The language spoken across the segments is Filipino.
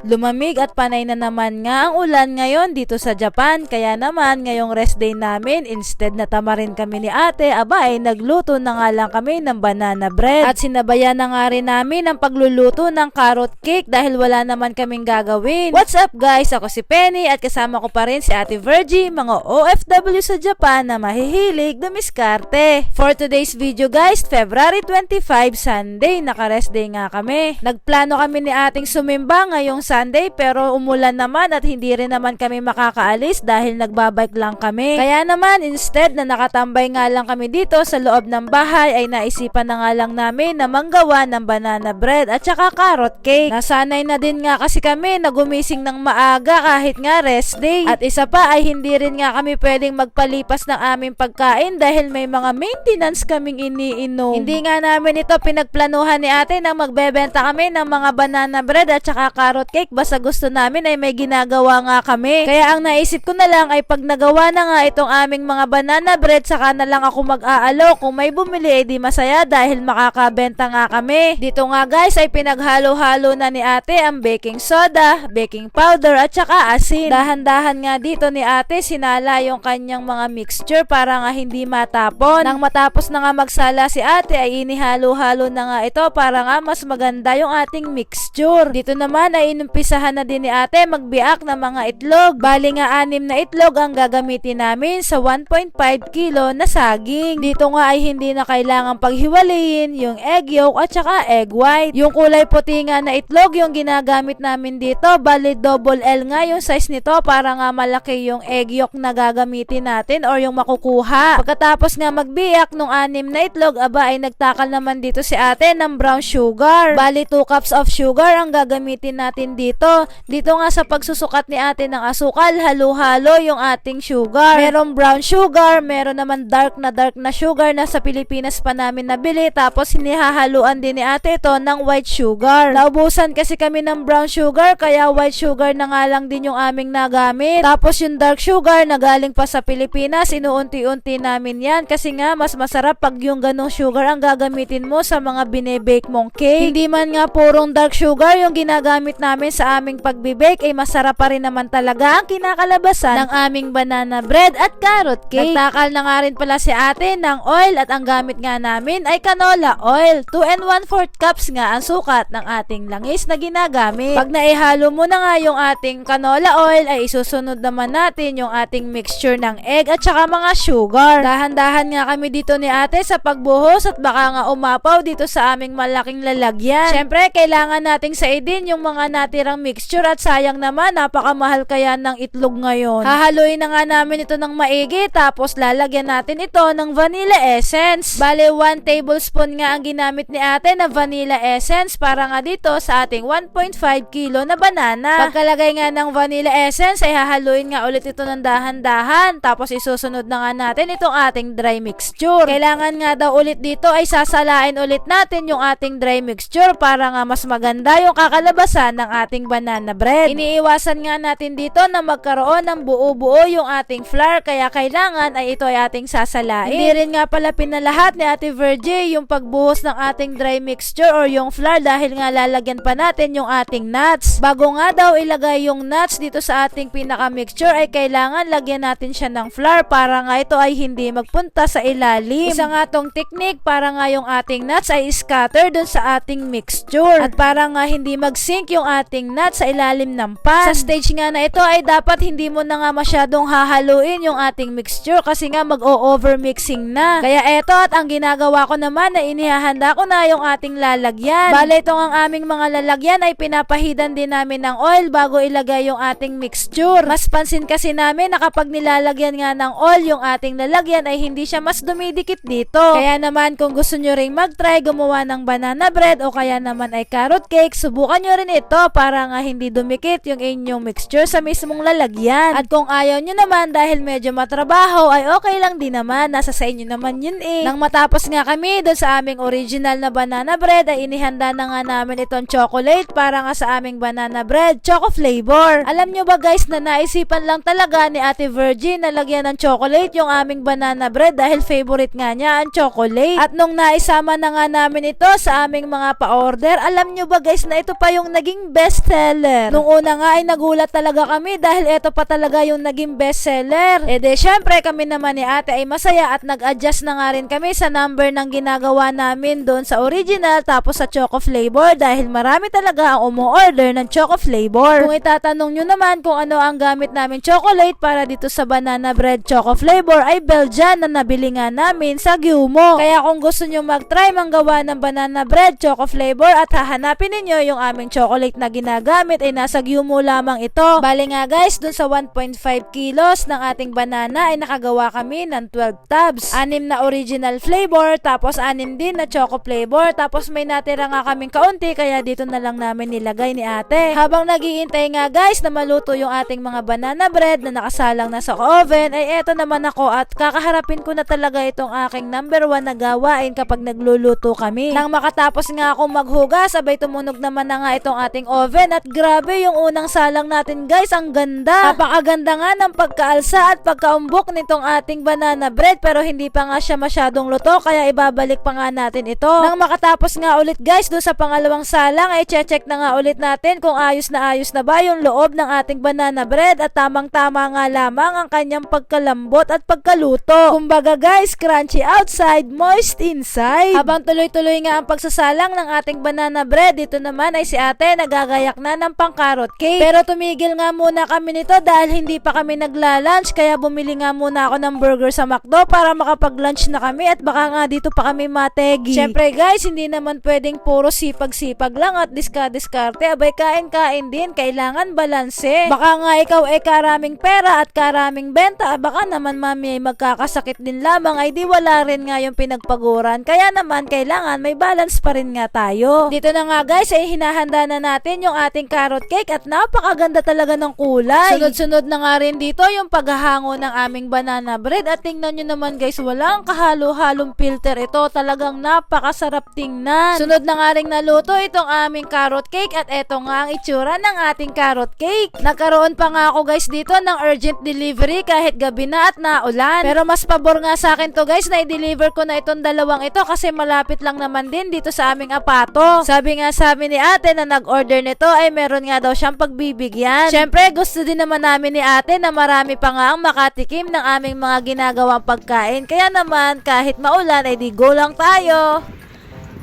Lumamig at panay na naman nga ang ulan ngayon dito sa Japan. Kaya naman ngayong rest day namin, instead na tamarin kami ni ate, aba ay nagluto na nga lang kami ng banana bread. At sinabayan na nga rin namin ang pagluluto ng carrot cake dahil wala naman kaming gagawin. What's up guys? Ako si Penny at kasama ko pa rin si ate Virgie, mga OFW sa Japan na mahihilig dumiskarte. For today's video guys, February 25, Sunday, naka-rest day nga kami. Nagplano kami ni ating sumimba ngayong Sunday pero umulan naman at hindi rin naman kami makakaalis dahil nagbabike lang kami. Kaya naman instead na nakatambay nga lang kami dito sa loob ng bahay ay naisipan na nga lang namin na manggawa ng banana bread at saka carrot cake. Nasanay na din nga kasi kami na gumising ng maaga kahit nga rest day. At isa pa ay hindi rin nga kami pwedeng magpalipas ng aming pagkain dahil may mga maintenance kaming iniinom. Hindi nga namin ito pinagplanuhan ni ate na magbebenta kami ng mga banana bread at saka carrot cake basta gusto namin ay may ginagawa nga kami. Kaya ang naisip ko na lang ay pag nagawa na nga itong aming mga banana bread saka na lang ako mag-aalo kung may bumili ay di masaya dahil makakabenta nga kami. Dito nga guys ay pinaghalo-halo na ni ate ang baking soda, baking powder at saka asin. Dahan-dahan nga dito ni ate sinala yung kanyang mga mixture para nga hindi matapon. Nang matapos na nga magsala si ate ay inihalo-halo na nga ito para nga mas maganda yung ating mixture. Dito naman ay inumpisahan na din ni ate magbiak ng mga itlog. Bali nga anim na itlog ang gagamitin namin sa 1.5 kilo na saging. Dito nga ay hindi na kailangan paghiwalayin yung egg yolk at saka egg white. Yung kulay puti nga na itlog yung ginagamit namin dito. Bali double L nga yung size nito para nga malaki yung egg yolk na gagamitin natin or yung makukuha. Pagkatapos nga magbiyak nung anim na itlog, aba ay nagtakal naman dito si ate ng brown sugar. Bali 2 cups of sugar ang gagamitin natin dito. Dito nga sa pagsusukat ni ate ng asukal, halo-halo yung ating sugar. Merong brown sugar, meron naman dark na dark na sugar na sa Pilipinas pa namin nabili. Tapos hinihahaluan din ni ate ito ng white sugar. Naubusan kasi kami ng brown sugar, kaya white sugar na nga lang din yung aming nagamit. Tapos yung dark sugar na galing pa sa Pilipinas, inuunti-unti namin yan kasi nga mas masarap pag yung ganong sugar ang gagamitin mo sa mga binebake mong cake. Hindi man nga purong dark sugar yung ginagamit namin sa aming pagbibake ay masarap pa rin naman talaga ang kinakalabasan ng aming banana bread at carrot cake. Nagtakal na nga rin pala si ate ng oil at ang gamit nga namin ay canola oil. 2 and 1 4 cups nga ang sukat ng ating langis na ginagamit. Pag naihalo mo na nga yung ating canola oil ay isusunod naman natin yung ating mixture ng egg at saka mga sugar. Dahan-dahan nga kami dito ni ate sa pagbuhos at baka nga umapaw dito sa aming malaking lalagyan. Siyempre, kailangan nating saidin yung mga natirang mixture at sayang naman, napakamahal kaya ng itlog ngayon. Hahaluin na nga namin ito ng maigi tapos lalagyan natin ito ng vanilla essence. Bale, 1 tablespoon nga ang ginamit ni ate na vanilla essence para nga dito sa ating 1.5 kilo na banana. Pagkalagay nga ng vanilla essence ay hahaluin nga ulit ito ng dahan-dahan tapos isusunod na nga natin itong ating dry mixture. Kailangan nga daw ulit dito ay sasalain ulit natin yung ating dry mixture para nga mas maganda yung kakalabasan ng ating banana bread. Iniiwasan nga natin dito na magkaroon ng buo-buo yung ating flour kaya kailangan ay ito ay ating sasalain. Hindi rin nga pala pinalahat ni Ate Virgie yung pagbuhos ng ating dry mixture or yung flour dahil nga lalagyan pa natin yung ating nuts. Bago nga daw ilagay yung nuts dito sa ating pinaka-mixture ay kailangan lagyan natin siya ng flour para nga ito ay hindi magpunta sa ilalim. Isa nga tong technique para nga yung ating nuts ay scatter dun sa ating mixture. At para nga hindi mag-sink yung ating nuts sa ilalim ng pan. Sa stage nga na ito ay dapat hindi mo na nga masyadong hahaluin yung ating mixture kasi nga mag-o-over mixing na. Kaya eto at ang ginagawa ko naman na inihahanda ko na yung ating lalagyan. Bale itong ang aming mga lalagyan ay pinapahidan din namin ng oil bago ilagay yung ating mixture. Mas pansin kasi namin na kapag nilalagyan nga ng oil yung ating lalagyan ay hindi siya mas dumidikit dito. Kaya naman kung gusto nyo ring mag-try gumawa ng banana bread o kaya naman ay carrot cake, subukan nyo rin ito para nga hindi dumikit yung inyong mixture sa mismong lalagyan. At kung ayaw nyo naman dahil medyo matrabaho ay okay lang din naman. Nasa sa inyo naman yun eh. Nang matapos nga kami doon sa aming original na banana bread ay inihanda na nga namin itong chocolate para nga sa aming banana bread, choco flavor. Alam nyo ba guys na naisipan lang talaga ni Ate Virgin na lagyan ng chocolate yung aming banana bread dahil favorite nga niya ang chocolate. At nung naisama na nga namin ito sa aming mga pa-order, alam nyo ba guys na ito pa yung naging best bestseller. Nung una nga ay nagulat talaga kami dahil ito pa talaga yung naging bestseller. E de syempre kami naman ni ate ay masaya at nag-adjust na nga rin kami sa number ng ginagawa namin doon sa original tapos sa choco flavor dahil marami talaga ang umu-order ng choco flavor. Kung itatanong nyo naman kung ano ang gamit namin chocolate para dito sa banana bread choco flavor ay Belgian na nabili nga namin sa Giumo. Kaya kung gusto nyo mag-try manggawa ng banana bread choco flavor at hahanapin ninyo yung aming chocolate na ginagamit ay nasa Giumo lamang ito. Bali nga guys, dun sa 1.5 kilos ng ating banana ay nakagawa kami ng 12 tabs. Anim na original flavor, tapos anim din na choco flavor, tapos may natira nga kaming kaunti kaya dito na lang namin nilagay ni ate. Habang nagiintay nga guys na maluto yung ating mga banana bread na nakasalang na sa oven, ay eto naman ako at kakaharapin ko na talaga itong aking number one na gawain kapag nagluluto kami. Nang makatapos nga akong maghugas, abay tumunog naman na nga itong ating oven at grabe yung unang salang natin guys, ang ganda. Napakaganda nga ng pagkaalsa at pagkaumbok nitong ating banana bread pero hindi pa nga siya masyadong luto kaya ibabalik pa nga natin ito. Nang makatapos nga ulit guys doon sa pangalawang salang ay check na nga ulit natin kung ayos na ayos na ba yung loob ng ating banana bread at tamang tama nga lamang ang kanyang pagkalambot at pagkaluto. Kumbaga guys, crunchy outside, moist inside. Habang tuloy-tuloy nga ang pagsasalang ng ating banana bread, dito naman ay si ate nagagayak na ng pang carrot cake. Pero tumigil nga muna kami nito dahil hindi pa kami nagla-lunch kaya bumili nga muna ako ng burger sa McDo para makapag-lunch na kami at baka nga dito pa kami mategi. Syempre guys, hindi naman pwedeng puro sipag-sipag lang at diska-diskarte. Abay kain-kain din, kailangan balanse. Baka nga ikaw ay karaming pera at karaming benta, baka naman mami ay magkakasakit din lamang ay di wala rin nga yung pinagpaguran. Kaya naman kailangan may balance pa rin nga tayo. Dito na nga guys ay hinahanda na natin yung ating carrot cake at napakaganda talaga ng kulay. Sunod-sunod na nga rin dito yung paghahango ng aming banana bread at tingnan nyo naman guys walang kahalo-halong filter ito. Talagang napakasarap tingnan. Sunod na nga rin naluto itong aming carrot cake at eto nga ang itsura ng ating carrot cake. Nagkaroon pa nga ako guys dito ng urgent delivery kahit gabi na at naulan. Pero mas pabor nga sa akin to guys na i-deliver ko na itong dalawang ito kasi malapit lang naman din dito sa aming apato. Sabi nga sa amin ni ate na nag-order nito ay meron nga daw siyang pagbibigyan. Syempre gusto din naman namin ni ate na marami pa nga ang makatikim ng aming mga ginagawang pagkain. Kaya naman kahit maulan ay di go lang tayo.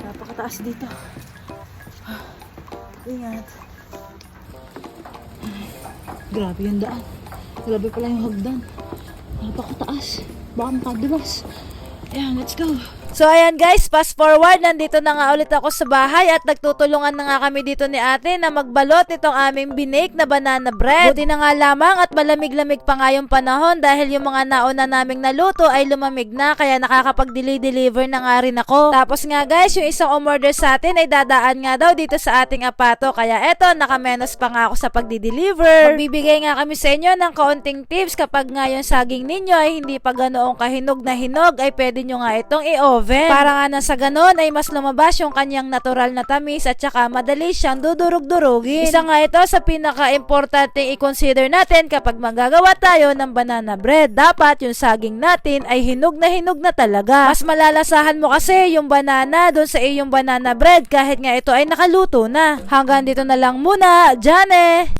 Napakataas dito. Ingat. Grabe yung daan. Grabe pala yung hagdan. Napakataas. Baka makadulas. Ayan, let's go. So ayan guys, fast forward, nandito na nga ulit ako sa bahay at nagtutulungan na nga kami dito ni ate na magbalot itong aming binake na banana bread. Buti na nga lamang at malamig-lamig pa nga yung panahon dahil yung mga nauna naming naluto ay lumamig na kaya nakakapag-deliver na nga rin ako. Tapos nga guys, yung isang umorder sa atin ay dadaan nga daw dito sa ating apato kaya eto, nakamenos pa nga ako sa pagdi-deliver. Magbibigay nga kami sa inyo ng kaunting tips kapag nga yung saging ninyo ay hindi pa ganoong kahinog na hinog ay pwede nyo nga itong i-oven. Para nga na sa ganon ay mas lumabas yung kanyang natural na tamis at saka madali siyang dudurog-durugin. Isa nga ito sa pinaka-importante i-consider natin kapag magagawa tayo ng banana bread. Dapat yung saging natin ay hinog na hinog na talaga. Mas malalasahan mo kasi yung banana doon sa iyong banana bread kahit nga ito ay nakaluto na. Hanggang dito na lang muna. Jane!